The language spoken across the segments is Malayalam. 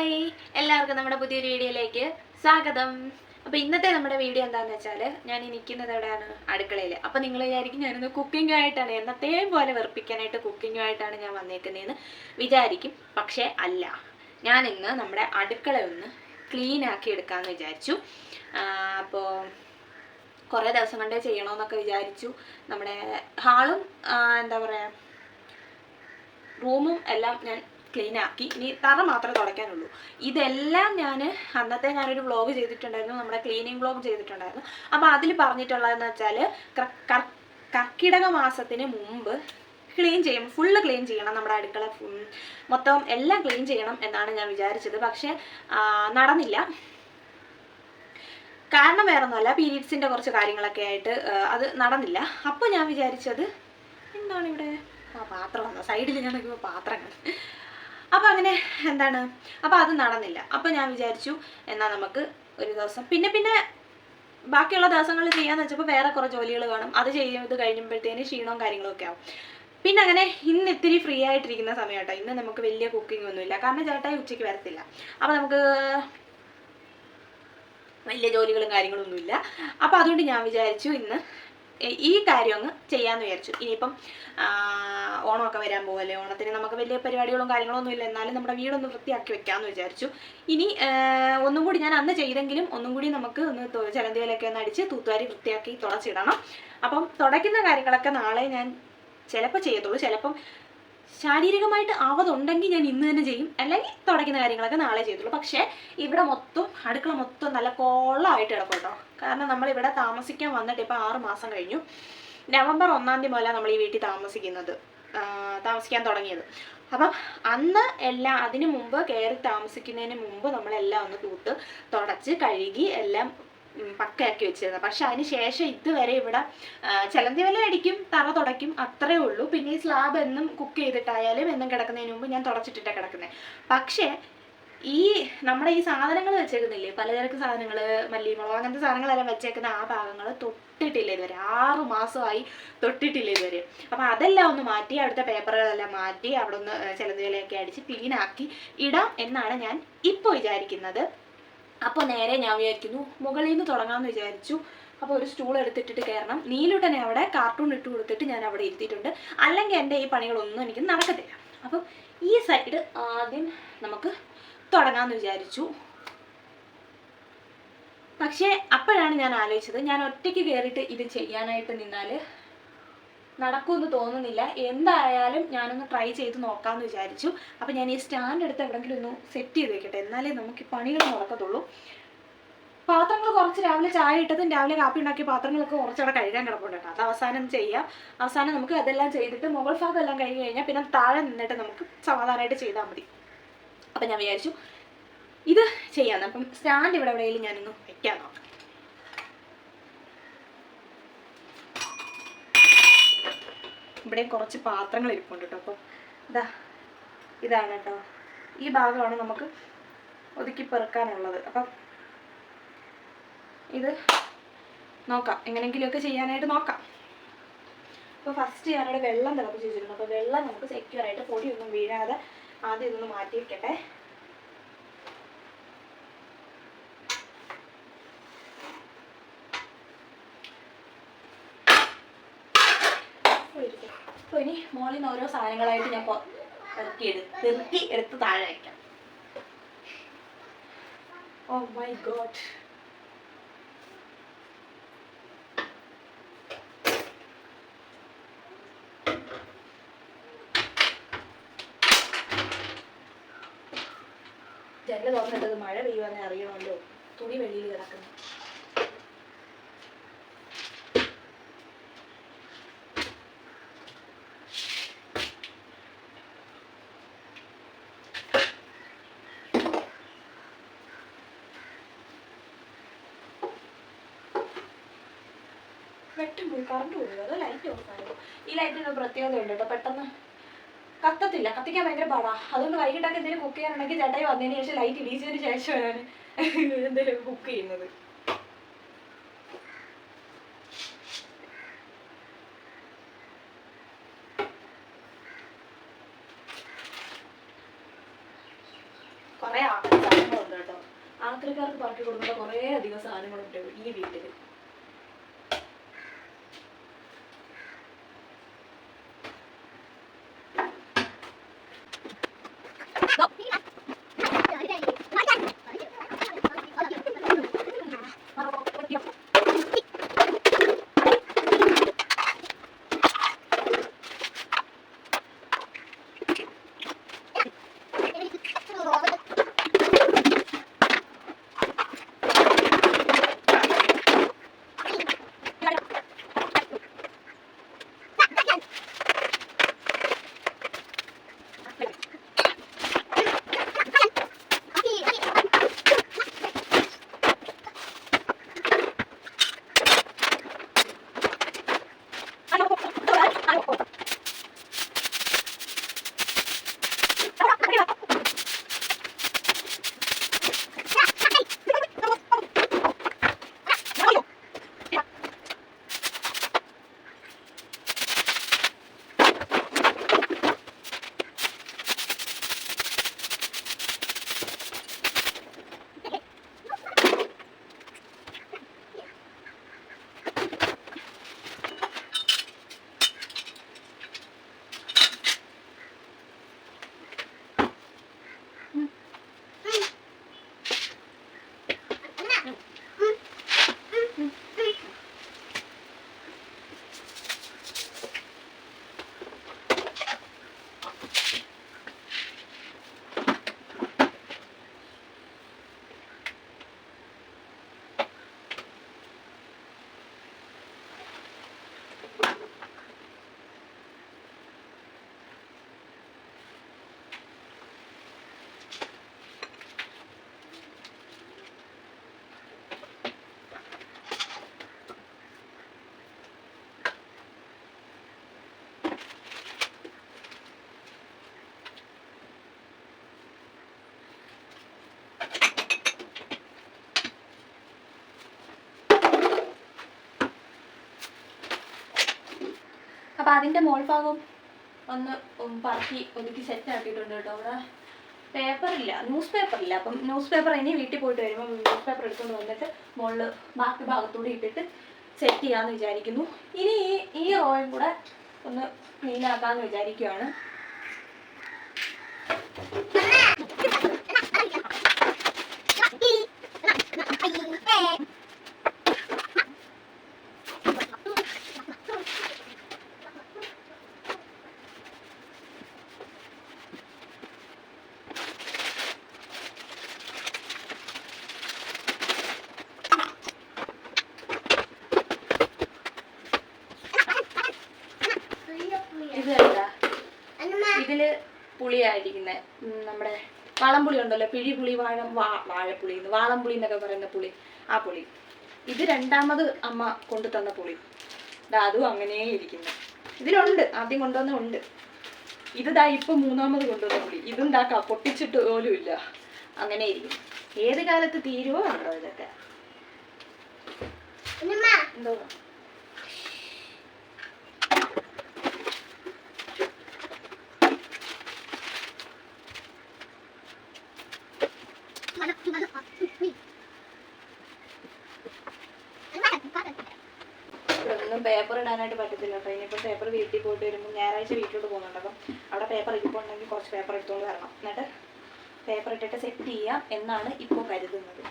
ഹായ് എല്ലാവർക്കും നമ്മുടെ പുതിയൊരു വീഡിയോയിലേക്ക് സ്വാഗതം. അപ്പോൾ ഇന്നത്തെ നമ്മുടെ വീഡിയോ എന്താണെന്ന് വെച്ചാൽ ഞാൻ ഇരിക്കുന്നത് എവിടെയാണ്? അടുക്കളയിൽ അപ്പോൾ നിങ്ങൾ വിചാരിക്കും ഞാനിന്ന് കുക്കിംഗ് എന്നത്തെയും പോലെ വെറുപ്പിക്കാനായിട്ട് കുക്കിങ്ങുമായിട്ടാണ് ഞാൻ വന്നേക്കുന്നതെന്ന് വിചാരിക്കും. പക്ഷേ അല്ല. ഞാൻ ഇന്ന് നമ്മുടെ അടുക്കള ഒന്ന് ക്ലീൻ ആക്കി എടുക്കാമെന്ന് വിചാരിച്ചു. അപ്പോൾ കുറേ ദിവസം കൊണ്ടേ ചെയ്യണമെന്നൊക്കെ വിചാരിച്ചു. നമ്മുടെ ഹാളും എന്താ പറയുക റൂമും എല്ലാം ഞാൻ ക്ലീൻ ആക്കി. ഇനി തറ മാത്രമേ തുടയ്ക്കാനുള്ളൂ. ഇതെല്ലാം ഞാൻ അന്നത്തെ ഞാനൊരു വ്ളോഗ് ചെയ്തിട്ടുണ്ടായിരുന്നു. നമ്മുടെ ക്ലീനിങ് വ്ളോഗ് ചെയ്തിട്ടുണ്ടായിരുന്നു. അപ്പോൾ അതിൽ പറഞ്ഞിട്ടുള്ളതെന്ന് വെച്ചാൽ കർക്കിടക മാസത്തിന് മുമ്പ് ക്ലീൻ ചെയ്യും. ഫുള്ള് ക്ലീൻ ചെയ്യണം നമ്മുടെ അടുക്കള. ഫുൾ മൊത്തം എല്ലാം ക്ലീൻ ചെയ്യണം എന്നാണ് ഞാൻ വിചാരിച്ചത്. പക്ഷേ നടന്നില്ല. കാരണം വേറെ ഒന്നുമല്ല പീരീഡ്സിന്റെ കുറച്ച് കാര്യങ്ങളൊക്കെ ആയിട്ട് അത് നടന്നില്ല. അപ്പോൾ ഞാൻ വിചാരിച്ചത് എന്താണ് ഇവിടെ? ആ പാത്രം വന്ന? സൈഡിൽ ഞാൻ നോക്കുമ്പോൾ പാത്രങ്ങൾ. അപ്പോൾ അങ്ങനെ എന്താണ്? അപ്പോൾ അത് നടന്നില്ല. അപ്പോൾ ഞാൻ വിചാരിച്ചു എന്നാൽ നമുക്ക് ഒരു ദിവസം പിന്നെ പിന്നെ ബാക്കിയുള്ള ദിവസങ്ങളിൽ ചെയ്യാന്ന് വെച്ചപ്പോൾ വേറെ കുറേ ജോലികൾ കാണും. അത് ചെയ്ത് കഴിയുമ്പോഴത്തേന് ക്ഷീണവും കാര്യങ്ങളൊക്കെ ആവും. പിന്നെ അങ്ങനെ ഇന്ന് ഇത്തിരി ഫ്രീ ആയിട്ടിരിക്കുന്ന സമയം കേട്ടോ ഇന്ന് നമുക്ക് വലിയ കുക്കിംഗ് ഒന്നുമില്ല. കാരണം ചേട്ടായി ഉച്ചയ്ക്ക് വരത്തില്ല. അപ്പോൾ നമുക്ക് വലിയ ജോലികളും കാര്യങ്ങളും ഒന്നുമില്ല അപ്പോൾ അതുകൊണ്ട് ഞാൻ വിചാരിച്ചു ഇന്ന് ഈ- കാര്യം ഒന്ന് ചെയ്യാമെന്ന് വിചാരിച്ചു. ഇനിയിപ്പം ഓണമൊക്കെ വരാൻ പോകല്ലേ ഓണത്തിന് നമുക്ക് വലിയ പരിപാടികളും കാര്യങ്ങളും ഒന്നും ഇല്ല. എന്നാലും നമ്മുടെ വീടൊന്ന് വൃത്തിയാക്കി വെക്കാമെന്ന് വിചാരിച്ചു. ഇനി ഒന്നും കൂടി ഞാൻ അന്ന് ചെയ്തെങ്കിലും ഒന്നും കൂടി നമുക്ക് ഒന്ന് ചലന്തിയിലൊക്കെ ഒന്ന് അടിച്ച് തൂത്തുവാരി വൃത്തിയാക്കി തുടച്ചിടണം. അപ്പം തുടയ്ക്കുന്ന കാര്യങ്ങളൊക്കെ നാളെ ഞാൻ ചിലപ്പോൾ ചെയ്യത്തുള്ളൂ. ചിലപ്പം ശാരീരികമായിട്ട് ആവതുണ്ടെങ്കിൽ ഞാൻ ഇന്ന് തന്നെ ചെയ്യും. അല്ലെങ്കിൽ തുടയ്ക്കുന്ന കാര്യങ്ങളൊക്കെ നാളെ ചെയ്തുള്ളൂ. പക്ഷേ ഇവിടെ മൊത്തം അടുക്കള മൊത്തം നല്ല കോളമായിട്ട് കിടക്കും കേട്ടോ കാരണം നമ്മൾ ഇവിടെ താമസിക്കാൻ വന്നിട്ട് ഇപ്പോൾ ആറ് മാസം കഴിഞ്ഞു. നവംബർ ഒന്നാം തീയതി മുതലാണ് നമ്മൾ ഈ വീട്ടിൽ താമസിക്കുന്നത്. താമസിക്കാൻ തുടങ്ങിയത്. അപ്പം അന്ന് എല്ലാം അതിനു മുമ്പ് കയറി താമസിക്കുന്നതിന് മുമ്പ് നമ്മളെല്ലാം ഒന്ന് കൂട്ട് തുടച്ച് കഴുകി എല്ലാം പക്കയാക്കി വെച്ചിരുന്നത്. പക്ഷെ അതിന് ശേഷം ഇതുവരെ ഇവിടെ ചിലന്തി വില അടിക്കും തറ തുടയ്ക്കും അത്രേ ഉള്ളൂ. പിന്നെ ഈ സ്ലാബ് എന്നും കുക്ക് ചെയ്തിട്ടായാലും എന്നും കിടക്കുന്നതിന് മുമ്പ് ഞാൻ തുടച്ചിട്ടിട്ടാണ് കിടക്കുന്നത് പക്ഷേ ഈ നമ്മുടെ ഈ സാധനങ്ങൾ വെച്ചേക്കുന്നില്ലേ? പലചരക്ക് സാധനങ്ങൾ മല്ലിമുളക് അങ്ങനത്തെ സാധനങ്ങളെല്ലാം വെച്ചേക്കുന്ന ആ ഭാഗങ്ങൾ തൊട്ടിട്ടില്ല ഇതുവരെ. ആറു മാസമായി തൊട്ടിട്ടില്ല ഇതുവരെ. അപ്പം അതെല്ലാം ഒന്ന് മാറ്റി അവിടുത്തെ പേപ്പറുകളെല്ലാം മാറ്റി അവിടെ ഒന്ന് ചിലന്തിവലയൊക്കെ അടിച്ച് ക്ലീനാക്കി ഇടാം എന്നാണ് ഞാൻ ഇപ്പോൾ വിചാരിക്കുന്നത്. അപ്പോൾ നേരെ ഞാൻ വിചാരിക്കുന്നു മുകളിൽ നിന്ന് തുടങ്ങാമെന്ന് വിചാരിച്ചു. അപ്പോൾ ഒരു സ്റ്റൂൾ എടുത്തിട്ടിട്ട് കയറണം. നീലുടനെ അവിടെ കാർട്ടൂൺ ഇട്ട് കൊടുത്തിട്ട് ഞാൻ അവിടെ ഇരുത്തിയിട്ടുണ്ട്. അല്ലെങ്കിൽ എന്റെ ഈ പണികളൊന്നും എനിക്ക് നടക്കത്തില്ല. അപ്പം ഈ സൈഡ് ആദ്യം നമുക്ക് തുടങ്ങാമെന്ന് വിചാരിച്ചു. പക്ഷേ അപ്പോഴാണ് ഞാൻ ആലോചിച്ചത് ഞാൻ ഒറ്റയ്ക്ക് കയറിയിട്ട് ഇത് ചെയ്യാനായിട്ട് നിന്നാൽ നടക്കുമെന്ന് തോന്നുന്നില്ല. എന്തായാലും ഞാനൊന്ന് ട്രൈ ചെയ്ത് നോക്കാമെന്ന് വിചാരിച്ചു. അപ്പം ഞാൻ ഈ സ്റ്റാൻഡ് എടുത്ത് എവിടെങ്കിലും ഒന്ന് സെറ്റ് ചെയ്ത് വെക്കട്ടെ. എന്നാലേ നമുക്ക് പണികൾ നടക്കത്തുള്ളൂ. പാത്രങ്ങൾ കുറച്ച് രാവിലെ ചായ ഇട്ടതും രാവിലെ കാപ്പി ഉണ്ടാക്കിയ പാത്രങ്ങളൊക്കെ കുറച്ചവിടെ കഴുകാൻ കിടപ്പുണ്ട് കേട്ടോ. അത് അവസാനം ചെയ്യാം. അവസാനം നമുക്ക് അതെല്ലാം ചെയ്തിട്ട് മുകൾ ഭാഗം എല്ലാം കഴുകി കഴിഞ്ഞാൽ പിന്നെ താഴെ നിന്നിട്ട് നമുക്ക് സമാധാനമായിട്ട് ചെയ്താൽ മതി. അപ്പം ഞാൻ വിചാരിച്ചു ഇത് ചെയ്യാമെന്ന് അപ്പം സ്റ്റാൻഡ് ഇവിടെ എവിടെയെങ്കിലും ഞാനൊന്ന് വെക്കാൻ നോക്കാം. ഇവിടെ കുറച്ച് പാത്രങ്ങൾ ഇരിപ്പുണ്ട് കേട്ടോ. അപ്പം ഇതാ ഇതാണ് കേട്ടോ. ഈ ഭാഗമാണ് നമുക്ക് ഒതുക്കി പെറുക്കാനുള്ളത്. അപ്പം ഇത് നോക്കാം. എങ്ങനെയെങ്കിലുമൊക്കെ ചെയ്യാനായിട്ട് നോക്കാം. അപ്പോൾ ഫസ്റ്റ് ഞാനിവിടെ വെള്ളം തിളപ്പിച്ച് വെച്ചിട്ടുണ്ട് അപ്പോൾ വെള്ളം നമുക്ക് സെക്യൂർ ആയിട്ട് പൊടിയൊന്നും വീഴാതെ ആദ്യം ഇതൊന്ന് മാറ്റി വെക്കട്ടെ അപ്പോൾ ഇനി മോളിൽ നിന്ന് ഓരോ സാധനങ്ങളായിട്ട് ഞാൻ ഇറക്കി എടുത്ത് പെറുക്കി എടുത്ത് താഴെ വയ്ക്കാം ഓ മൈ ഗോഡ് ജനൽ തുറന്നിട്ടത് മഴ പെയ്യുമെന്ന് അറിയണമല്ലോ തുണി വെളിയിൽ കിടക്കുന്നു. വെട്ടും പോയി കറണ്ട് പോയി. അതോ ലൈറ്റ് ഓഫ് ആയോ ഈ ലൈറ്റിന് പ്രത്യേകത ഉണ്ട് കേട്ടോ പെട്ടെന്ന് കത്തത്തില്ല. കത്തിക്കാൻ ഭയങ്കര പാടാ. അതുകൊണ്ട് വൈകിട്ടൊക്കെ എന്തെങ്കിലും കുക്ക് ചെയ്യാനുണ്ടെങ്കിൽ ചേട്ടായി വന്നതിന് ശേഷം ലൈറ്റ് ഇടിച്ചതിന് ശേഷമാണ് എന്തെങ്കിലും കുക്ക് ചെയ്യുന്നത്. കുറേ ആക്രി സാധനങ്ങളുണ്ട് കേട്ടോ. ആക്രിക്കാർക്ക് പറഞ്ഞു കൊടുക്കുന്ന കുറേ അധികം സാധനങ്ങളുണ്ട് ഈ വീട്ടിൽ ano po, ano. ano? അതിന്റെ മോൾ ഭാഗം ഒന്ന് പറക്കി ഒതുക്കി സെറ്റ് ആക്കിയിട്ടുണ്ട് കേട്ടോ. അവിടെ പേപ്പർ ഇല്ല ന്യൂസ് പേപ്പർ ഇല്ല. അപ്പം ന്യൂസ് പേപ്പർ ഇനി വീട്ടിൽ പോയിട്ട് വരുമ്പോൾ ന്യൂസ് പേപ്പർ എടുത്തുകൊണ്ട് വന്നിട്ട് മുകളിൽ ബാക്കി ഭാഗത്തൂടെ ഇട്ടിട്ട് സെറ്റ് ചെയ്യാമെന്ന് വിചാരിക്കുന്നു. ഇനി ഈ ഈ റോയും കൂടെ ഒന്ന് ക്ലീൻ ആക്കാമെന്ന് വിചാരിക്കുകയാണ് ഇത് എന്താ ഇതിൽ പുളിയായിരിക്കുന്നത് നമ്മുടെ വാളംപുളി ഉണ്ടല്ലോ പിഴിപുളി വാഴ വാ- വാഴപ്പുളി വാളംപുളി എന്നൊക്കെ പറയുന്ന പുളി ആ പുളി. ഇത് രണ്ടാമത് അമ്മ കൊണ്ടു തന്ന പുളി. അതും അങ്ങനെ ഇരിക്കുന്നു. ഇതിലുണ്ട് ആദ്യം കൊണ്ടുവന്ന ഉണ്ട്. ഇത് ദാ ഇപ്പൊ മൂന്നാമത് കൊണ്ടുവന്ന പുളി. ഇതും ദാ പൊട്ടിച്ചിട്ട് പോലും ഇല്ല. അങ്ങനെ ഇരിക്കും ഏത് കാലത്ത് തീരുവോ ഉണ്ടോ ഇതൊക്കെ? എന്തോ ഇവിടെ ഒന്നും പേപ്പർ ഇടാനായിട്ട് പറ്റത്തില്ല കേട്ടോ ഇനിയിപ്പോൾ പേപ്പർ വീട്ടിൽ പോയിട്ട് വരുമ്പോൾ ഞായറാഴ്ച വീട്ടിലോട്ട് പോകുന്നുണ്ട്. അപ്പം അവിടെ പേപ്പർ ഇരിപ്പുണ്ടെങ്കിൽ കുറച്ച് പേപ്പർ എടുത്തുകൊണ്ട് വരണം. എന്നിട്ട് പേപ്പർ ഇട്ടിട്ട് സെറ്റ് ചെയ്യാം എന്നാണ് ഇപ്പോൾ കരുതുന്നത്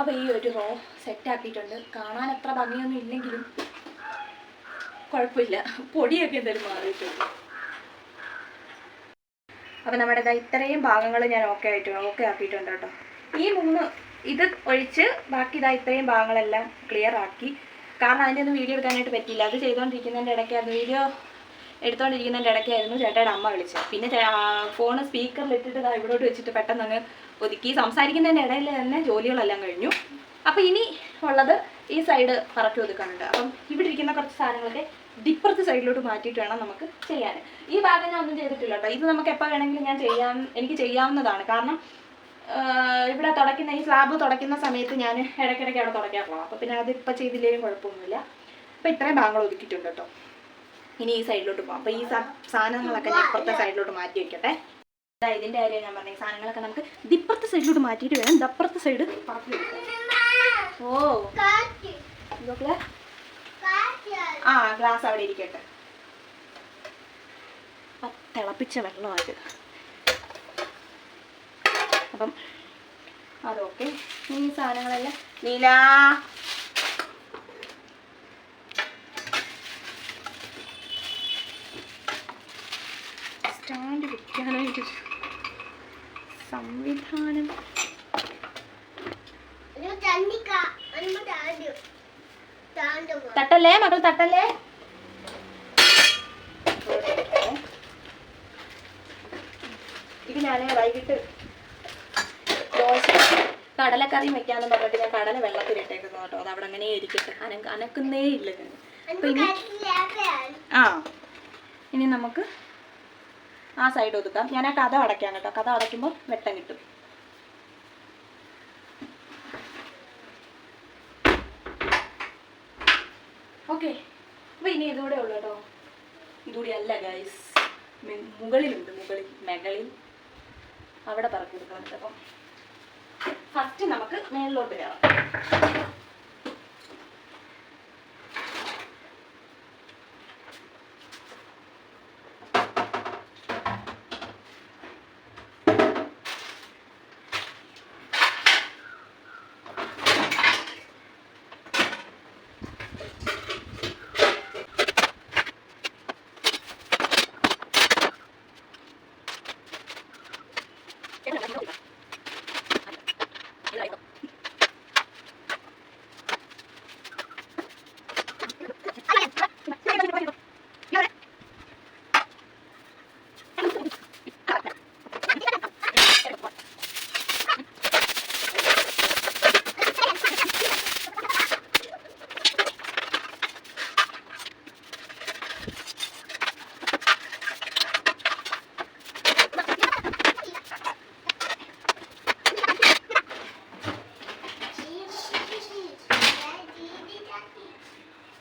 അപ്പോൾ ഈ ഒരു റോ സെറ്റ് ആക്കിയിട്ടുണ്ട് കാണാൻ അത്ര ഭംഗിയൊന്നും ഇല്ലെങ്കിലും കുഴപ്പമില്ല. പൊടിയൊക്കെ എന്തായാലും മാറിയിട്ടുണ്ട്. അപ്പോൾ നമ്മുടെ ഇതാ ഇത്രയും ഭാഗങ്ങൾ ഞാൻ ഓക്കെ ആയിട്ട് ഓക്കെ ആക്കിയിട്ടുണ്ട് കേട്ടോ. ഈ മൂന്ന് ഇത് ഒഴിച്ച് ബാക്കി ഇതാ ഇത്രയും ഭാഗങ്ങളെല്ലാം ക്ലിയർ ആക്കി. കാരണം അതിന്റെ ഒന്നും വീഡിയോ എടുക്കാനായിട്ട് പറ്റിയില്ല. അത് ചെയ്തുകൊണ്ടിരിക്കുന്നതിന്റെ ഇടയ്ക്കായിരുന്നു വീഡിയോ എടുത്തുകൊണ്ടിരിക്കുന്നതിന്റെ ഇടയ്ക്കായിരുന്നു ചേട്ടയുടെ അമ്മ വിളിച്ചത്. പിന്നെ ഫോൺ സ്പീക്കറിൽ ഇട്ടിട്ട് ദാ ഇവിടോട്ട് വെച്ചിട്ട് പെട്ടെന്ന് അങ്ങ് ഒതുക്കി സംസാരിക്കുന്നതിന്റെ ഇടയിൽ തന്നെ ജോലികളെല്ലാം കഴിഞ്ഞു. അപ്പോൾ ഇനി ഉള്ളത് ഈ സൈഡ് പറക്കി ഒതുക്കാനുണ്ട്. അപ്പം ഇവിടെ ഇരിക്കുന്ന കുറച്ച് സാധനങ്ങളൊക്കെ ഡിപ്പുറത്ത് സൈഡിലോട്ട് മാറ്റിയിട്ട് വേണം നമുക്ക് ചെയ്യാൻ ഈ ഭാഗം ഞാൻ ഒന്നും ചെയ്തിട്ടില്ല കേട്ടോ. ഇത് നമുക്ക് എപ്പോൾ വേണമെങ്കിലും ഞാൻ ചെയ്യാൻ എനിക്ക് ചെയ്യാവുന്നതാണ്. കാരണം ഇവിടെ തുടയ്ക്കുന്ന ഈ സ്ലാബ് തുടയ്ക്കുന്ന സമയത്ത് ഞാൻ ഇടയ്ക്കിടയ്ക്ക് അവിടെ തുടയ്ക്കാറുള്ളൂ അപ്പോൾ പിന്നെ അതിപ്പോൾ ചെയ്തില്ലെങ്കിലും കുഴപ്പമൊന്നുമില്ല. അപ്പോൾ ഇത്രയും ഭാഗങ്ങൾ ഒതുക്കിയിട്ടുണ്ട് കേട്ടോ. ഇനി ഈ സൈഡിലോട്ട് പോകാം അപ്പോൾ ഈ സാധനങ്ങളൊക്കെ ഞാൻ ഇപ്പുറത്തെ സൈഡിലോട്ട് മാറ്റി വെക്കട്ടെ. ഇതാ ഇതിന്റെ കാര്യം ഞാൻ പറഞ്ഞ സാധനങ്ങളൊക്കെ നമുക്ക് ദിപ്പുറത്തെ സൈഡിലോട്ട് മാറ്റിയിട്ട് വേണം. ദപ്പുറത്തെ സൈഡ് ഓ. ആ ഗ്ലാസ് അവിടെ ഇരിക്കട്ടെ. തിളപ്പിച്ച വെള്ളമായത് അപ്പം അതൊക്കെ ഈ സാധനങ്ങളെല്ലാം. നീല സ്റ്റാൻഡ് വെക്കാനായിട്ട് സംവിധാനം. തട്ടല്ലേ മകൾ തട്ടല്ലേ? ഇത് ഞാൻ വൈകിട്ട് ദോശ കടലക്കറിയും വെക്കാന്ന് പറഞ്ഞിട്ട് ഞാൻ കടല വെള്ളത്തിൽ വെള്ളത്തിലിട്ടേക്കുന്നു കേട്ടോ. അത് അവിടെ അങ്ങനെ ഇരിക്കട്ടെ. അനക്കുന്നേ ഇല്ല ഞാൻ ആ ഇനി നമുക്ക് ആ സൈഡ് ഒതുക്കാം. ഞാൻ ആ കഥ അടയ്ക്കാം കേട്ടോ. കഥ അടയ്ക്കുമ്പോൾ വെട്ടം കിട്ടും. ഓക്കെ അപ്പോൾ ഇനി ഇതുകൂടെ ഉള്ളു കേട്ടോ. ഇതുകൂടി അല്ല ഗൈസ് മുകളിലുണ്ട്. മുകളിൽ മെകളിൽ അവിടെ പറഞ്ഞു കൊടുക്കണം അപ്പം ഫസ്റ്റ് നമുക്ക് മേളിലോട്ട് കയറാം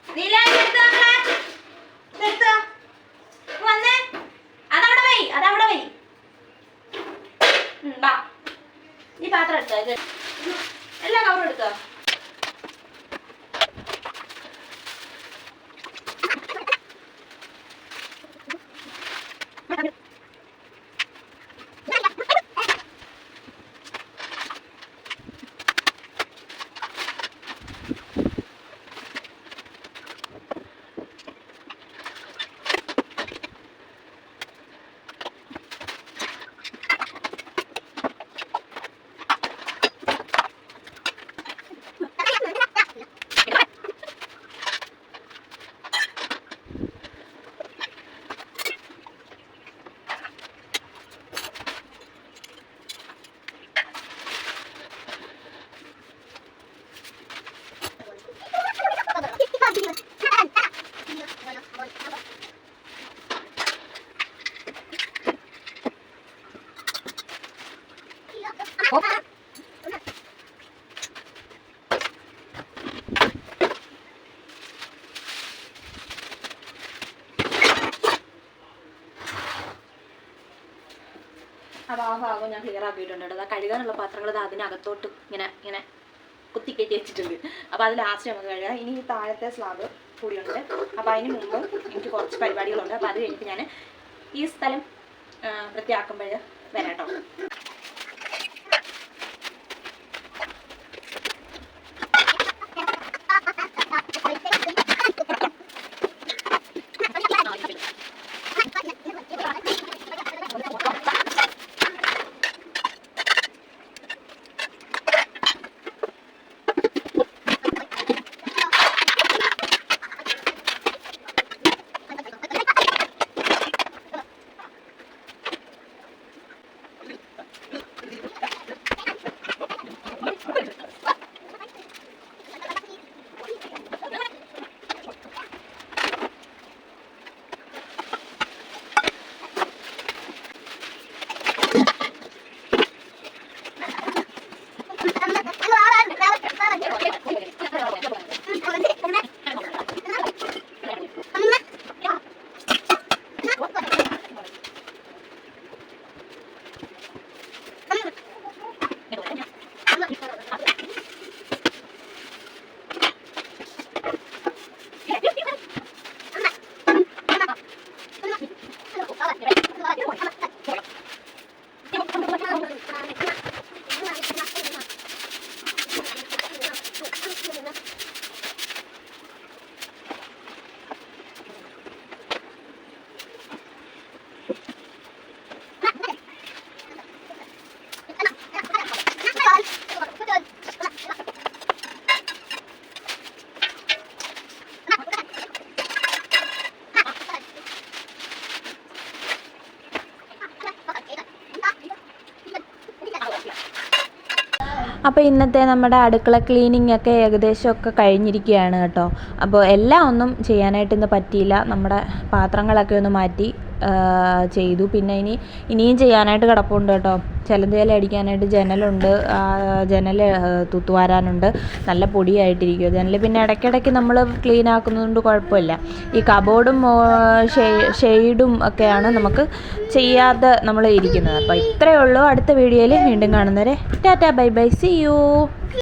നീല, ഇതെടുത്തോ മകളെ? ഇതെടുത്തോ. ഇങ്ങ് വന്നേ. അതവിടെ വൈ, അതവിടെ വൈ. ഉം, വാ. ഈ പാത്രം എടുത്തോ ഇത് എല്ലാ കവറും എടുത്തോ അപ്പോൾ ആ ഭാഗം ഞാൻ ക്ലിയർ ആക്കിയിട്ടുണ്ട് കേട്ടോ. കഴുകാനുള്ള പാത്രങ്ങൾ അത് അതിനകത്തോട്ട് ഇങ്ങനെ ഇങ്ങനെ കുത്തി കുത്തിക്കയറ്റി വെച്ചിട്ടുണ്ട്. അപ്പോൾ അത് ലാസ്റ്റ് നമുക്ക് കഴുകാം. ഇനി ഈ താഴത്തെ സ്ലാബ് കൂടിയുണ്ട്. അപ്പോൾ അതിന് മുമ്പ് എനിക്ക് കുറച്ച് പരിപാടികളുണ്ട്. അപ്പോൾ അത് കഴിഞ്ഞിട്ട് ഞാൻ ഈ സ്ഥലം വൃത്തിയാക്കുമ്പോഴേ വൃത്തിയാക്കുമ്പോൾ വരാം കേട്ടോ. അപ്പോൾ ഇന്നത്തെ നമ്മുടെ അടുക്കള ക്ലീനിങ് ഒക്കെ ഏകദേശം ഒക്കെ കഴിഞ്ഞിരിക്കുകയാണ് കേട്ടോ. അപ്പോൾ എല്ലാം ഒന്നും ചെയ്യാനായിട്ട് ഇന്ന് പറ്റിയില്ല. നമ്മുടെ പാത്രങ്ങളൊക്കെ ഒന്ന് മാറ്റി ചെയ്തു. പിന്നെ ഇനി ഇനിയും ചെയ്യാനായിട്ട് കിടപ്പുണ്ട് കേട്ടോ. ചിലന്തേല അടിക്കാനായിട്ട് ജനലുണ്ട്. ജനൽ തൂത്തുവാരാനുണ്ട്. നല്ല പൊടിയായിട്ടിരിക്കുക ജനൽ പിന്നെ ഇടയ്ക്കിടയ്ക്ക് നമ്മൾ ക്ലീൻ ആക്കുന്നതുകൊണ്ട് കുഴപ്പമില്ല. ഈ കബോർഡും ഷെയ്ഡും ഒക്കെയാണ് നമുക്ക് ചെയ്യാതെ നമ്മൾ ഇരിക്കുന്നത്. അപ്പോൾ ഇത്രയേ ഉള്ളൂ. അടുത്ത വീഡിയോയിൽ വീണ്ടും കാണുന്നവരെ tata bye bye. See you